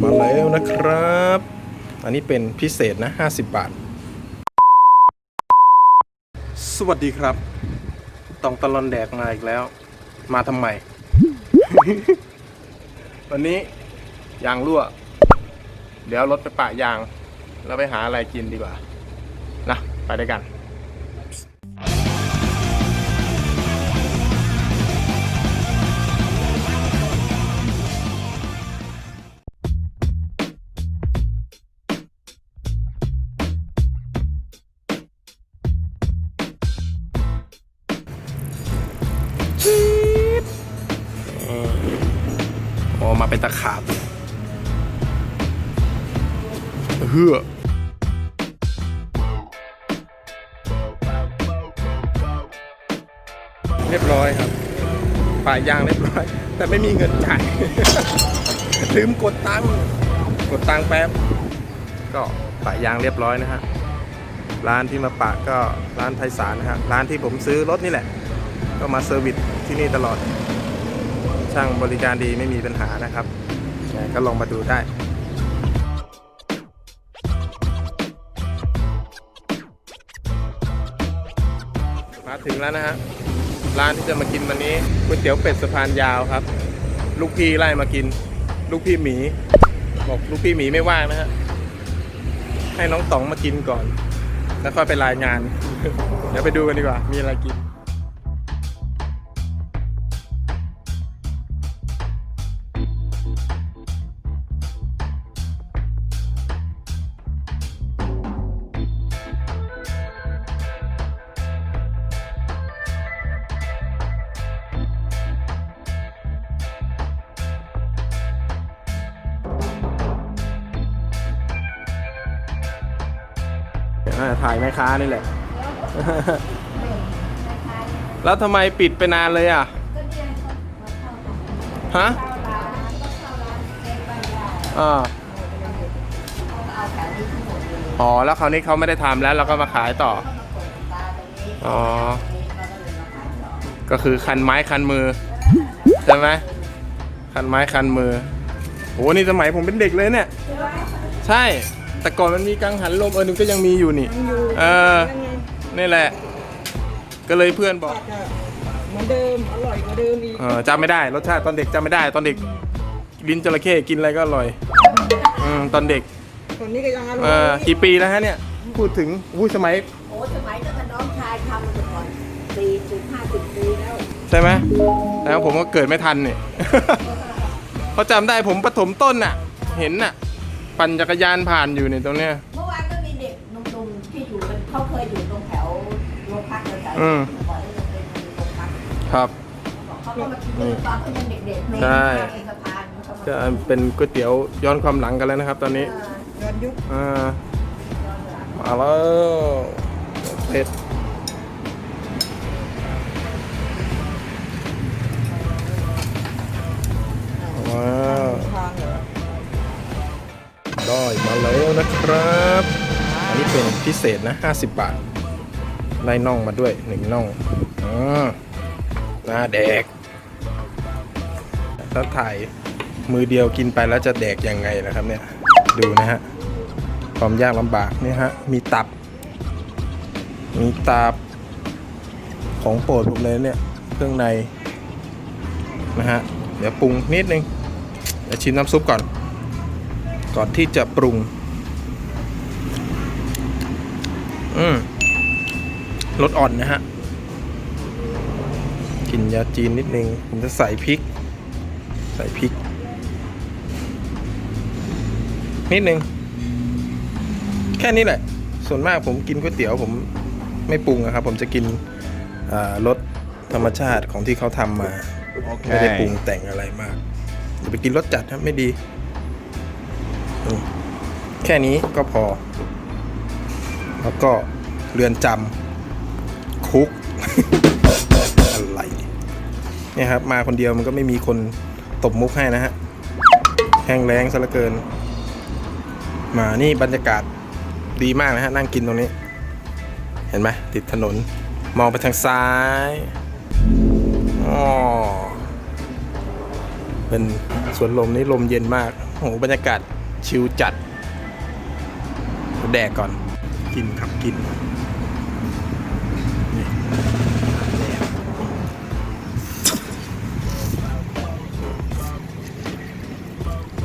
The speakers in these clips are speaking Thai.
มาแล้วนะครับ อันนี้เป็นพิเศษนะ 50 บาท สวัสดีครับ ต้องตะลอนแดกมาอีกแล้ว มาทำไม วันนี้ยางรั่ว เดี๋ยวรถไปปะยาง แล้วไปหาอะไรกินดีกว่า นะ ไปด้วยกัน โอ้มาเป็นตะขาบเฮือเรียบร้อยครับป่ายยางเรียบร้อย แต่ไม่มีเงินจ่าย ลืมกดตังกดตังแป๊บ ก็ป่ายยางเรียบร้อยนะฮะ ร้านที่มาปะก็ร้านไพศาลนะฮะ ร้านที่ผมซื้อรถนี่แหละ ก็มาเซอร์วิสที่นี่ตลอด ช่างบริการดีไม่มีปัญหานะครับก็ลองมาดูได้มาถึงแล้วนะฮะร้านที่จะมากินวันนี้ก๋วยเตี๋ยวเป็ดสะพานยาวครับ ลูกพี่ไล่มากิน ลูกพี่หมี บอกลูกพี่หมีไม่ว่างนะฮะให้น้องต๋องมากินก่อน แล้วค่อยไปรายงาน เดี๋ยวไปดูกันดีกว่า มีอะไรกิน ถ่ายแม่ค้านี่แหละ แล้วทำไมปิดไปนานเลยอะ ฮะอ่าอ๋อ แล้วคราวนี้เขาไม่ได้ทำแล้วเราก็มาขายต่อ อ๋อ ก็คือคันไม้คันมือ ใช่ไหมคันไม้คันมือโหนี่สมัยผมเป็นเด็กเลยเนี่ย ใช่ แต่ก่อนมันมีกังหันลมเออนึงก็ยังมีอยู่นี่เออนี่แหละ ก็เลยเพื่อนบอกเหมือนเดิมอร่อยกว่าเดิมอีกเออจำไม่ได้รสชาติตอนเด็กจำไม่ได้ตอนเด็กลิ้นจระเข้กินอะไรก็อร่อยอืมตอนเด็กคนนี้ก็ยังอร่อเอยอกี่ปีแล้วฮะเนี่ย พูดถึงอุ้ยสมัยโอ้สมัยตั้งแต่น้องชายทำมาก่อนสี่สิบห้าสิบปีแล้วใช่ไหมแล้วผมก็เกิดไม่ทันเนี่ยเขาจำได้ผมปฐมต้นน่ะ เห็นน่ะ ปั่นจักรยานผ่านอยู่เนี่ยตรงเนี้ย เมื่อวานก็มีเด็กหนุ่มๆที่อยู่กันเขาเคยอยู่ตรงแถวโรงพักแถวๆอืม ก่อนที่จะเป็นโรงพักครับเขาก็มากินตอนเขายังเด็กๆในใช่ข้างในสะพานเขามาจะเป็นก๋วยเตี๋ยวย้อนความหลังกันแล้วนะครับ ตอนนี้ ย้อนยุคอ่ามาแล้วเผ็ด นะครับ อันนี้เป็นพิเศษนะ 50 บาท ได้น่องมาด้วยหนึ่งน่องอ่าหน้าแดก ถ้าถ่ายมือเดียวกินไปแล้วจะแดกยังไงนะครับเนี่ย ดูนะฮะ ความยากลำบากนี่ฮะ มีตับ มีตับ ของโปรดผมเลยเนี่ย เครื่องใน นะฮะ เดี๋ยวปรุงนิดนึง เดี๋ยวชิมน้ำซุปก่อน ก่อนที่จะปรุง อืมรสอ่อนนะฮะกินยาจีนนิดนึง ผมจะใส่พริก ใส่พริก นิดนึง แค่นี้แหละ ส่วนมากผมกินก๋วยเตี๋ยวผมไม่ปรุงอะครับ ผมจะกินอ่ารสธรรมชาติของที่เขาทำมาไม่ได้ปรุงแต่งอะไรมากอย่าไปกินรสจัดครับไม่ดีอืมแค่นี้ก็พอ แล้วก็เรือนจำคุกอะไรเนี่ยครับ มาคนเดียวมันก็ไม่มีคนตบมุกให้นะฮะแห้งแรงซะเหลือเกิน มานี่บรรยากาศดีมากนะฮะ นั่งกินตรงนี้ เห็นไหมติดถนน มองไปทางซ้ายอ๋อเป็นสวนลมนี้ลมเย็นมากโหบรรยากาศชิลจัด แดกก่อน กินครับกินนี่แดก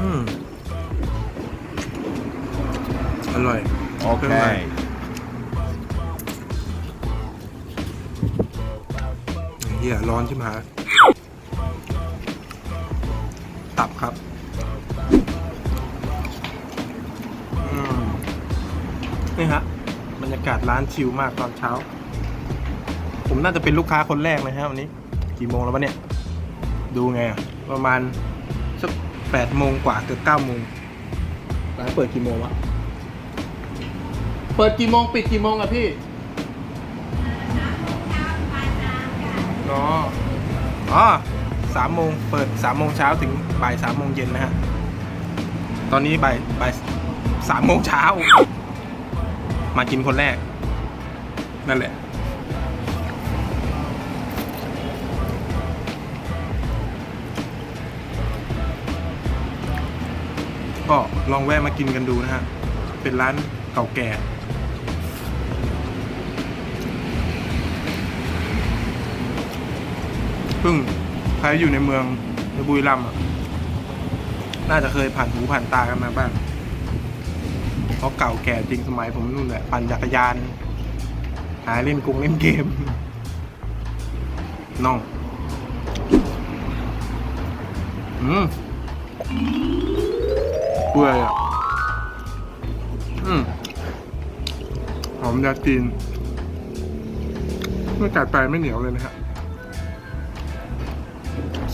อืมอร่อย Okay. เฮียร้อนใช่ไหมตับครับอืมนี่ฮะบ รยากาศร้านชิลมากตอนเช้า ผมน่าจะเป็นลูกค้าคนแรกนะฮะวันนี้ กี่โมงแล้ววะเนี่ย ดูไงประมาณสักแปดโมงกว่าเกือบเก้าโมงร้านเปิดกี่โมงวะเปิดกี่โมงปิดกี่โมงอะพี่อ๋ออ๋อสามโมงเปิดสามโมงเช้าถึงบ่ายสามโมงเย็นนะฮะ ตอนนี้บ่ายบ่ายสามโมงเช้า มากินคนแรก นั่นแหละ ก็ลองแวะมากินกันดูนะฮะ เป็นร้านเก่าแก่ซึ่งใครอยู่ในเมืองในบุรีรัมย์น่าจะเคยผ่านหูผ่านตากันมาบ้าง เพราะเก่าแก่จริงสมัยผมนู่นแหละปั่นจักรยาน หาเล่นกงเล่นเกมน้องอืมเปื่อยอะอืมหอมยาจีนเมื่อกัดไปไม่เหนียวเลยนะครับ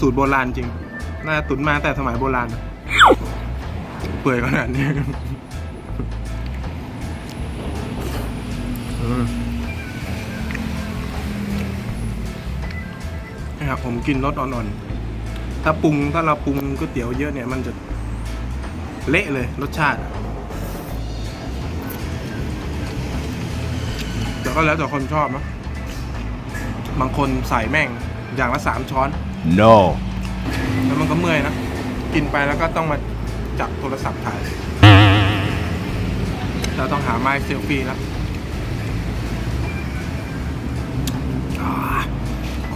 สูตรโบราณจริง น่าตุนมาแต่สมัยโบราณ เปื่อยขนาดนี้ นะครับผมกินรสอ่อนๆ ถ้าปรุงถ้าเราปรุงก๋วยเตี๋ยวเยอะเนี่ย มันจะเละเลยรสชาติอะแต่ก็แล้วแต่คนชอบนะบางคนใส่แม่งอย่างละสามช้อน No. แล้วมันก็เมื่อยนะ กินไปแล้วก็ต้องมาจับโทรศัพท์ถ่าย เราต้องหาไม้เซลฟี่แล้ว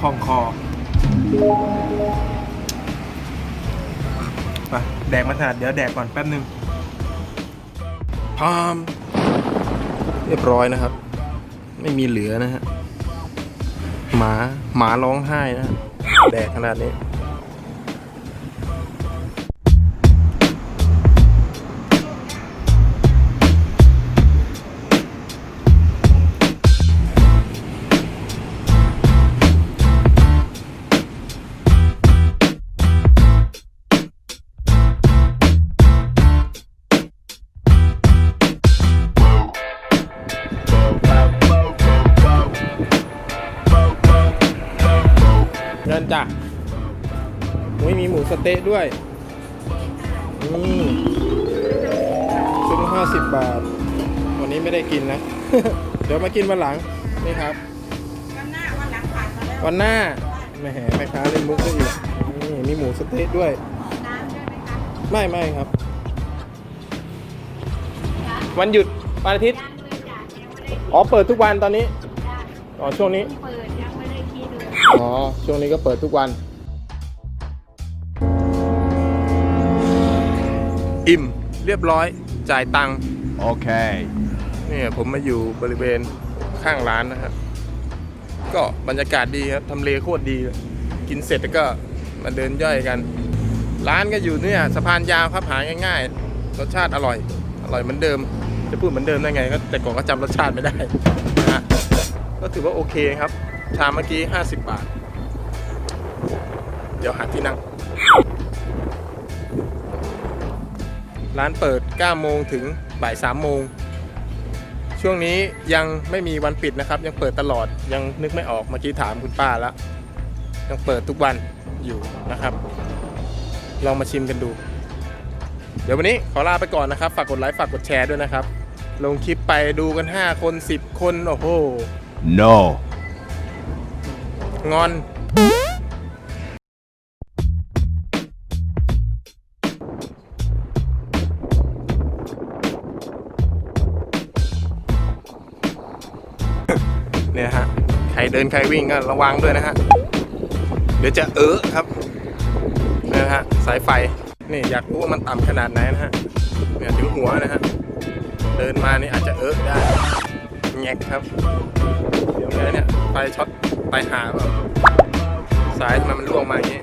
องคอไปแดกมาถนัดเดี๋ยวแดกก่อนแป๊บนึงพามเรียบร้อยนะครับ ไม่มีเหลือนะฮะหมาหมาร้องไห้นะฮะแดกขนาดนี้ ไม่มีหมูสะเต๊ะด้วยอืมชุดห้าสิบบาท วันนี้ไม่ได้กินนะ เดี๋ยวมากินวันหลัง นี่ครับ วันหน้าวันหลังผ่านมาแล้ววันหน้าแหมแม่ค้าเล่นมุกได้อีกนี่มีหมูสะเต๊ะด้วย น้ำใช่ไหมคะไม่ไม่ครับ วันหยุดวันอาทิตย์ ยังเลยจ้ะยังไม่ได้อ๋อ เปิดทุกวันตอนนี้ จ้ะอ๋อ ช่วงนี้ เปิดยังไม่ได้คิดเลย อ๋อ ช่วงนี้ก็เปิดทุกวัน อิ่มเรียบร้อยจ่ายตังค์ Okay. นี่ผมมาอยู่บริเวณข้างร้านนะครับ ก็บรรยากาศดีครับทำเลโคตรดีเลยกินเสร็จแล้วก็มาเดินย่อยกัน ร้านก็อยู่เนี่ยสะพานยาวครับหาง่ายๆรสชาติอร่อย อร่อยเหมือนเดิม จะพูดเหมือนเดิมได้ไงก็แต่ก่อนก็จำรสชาติไม่ได้นะฮะก็ถือว่าโอเคครับ ชามเมื่อกี้ 50 บาท เดี๋ยวหาที่นั่ง ร้านเปิด 9 โมงถึงบ่าย 3 โมง ช่วงนี้ยังไม่มีวันปิดนะครับ ยังเปิดตลอดยังนึกไม่ออกเมื่อกี้ถามคุณป้าแล้ว ยังเปิดทุกวันอยู่นะครับ ลองมาชิมกันดู เดี๋ยววันนี้ขอลาไปก่อนนะครับ ฝากกดไลค์ฝากกดแชร์ด้วยนะครับ ลงคลิปไปดูกัน 5 คน 10 คน โอ้โห No. งอน เนี่ยฮะใครเดินใครวิ่งก็ระวังด้วยนะฮะเดี๋ยวจะเออครับเนี่ยนะฮะสายไฟนี่อยากรู้ว่ามันต่ำขนาดไหนนะฮะเนี่ยถึงหัวนะฮะเดินมานี่อาจจะเออได้แงกครับเดี๋ยวเนี่ยไฟช็อตไปหาแบบสายทำไมมันล่วงมาอย่างนี้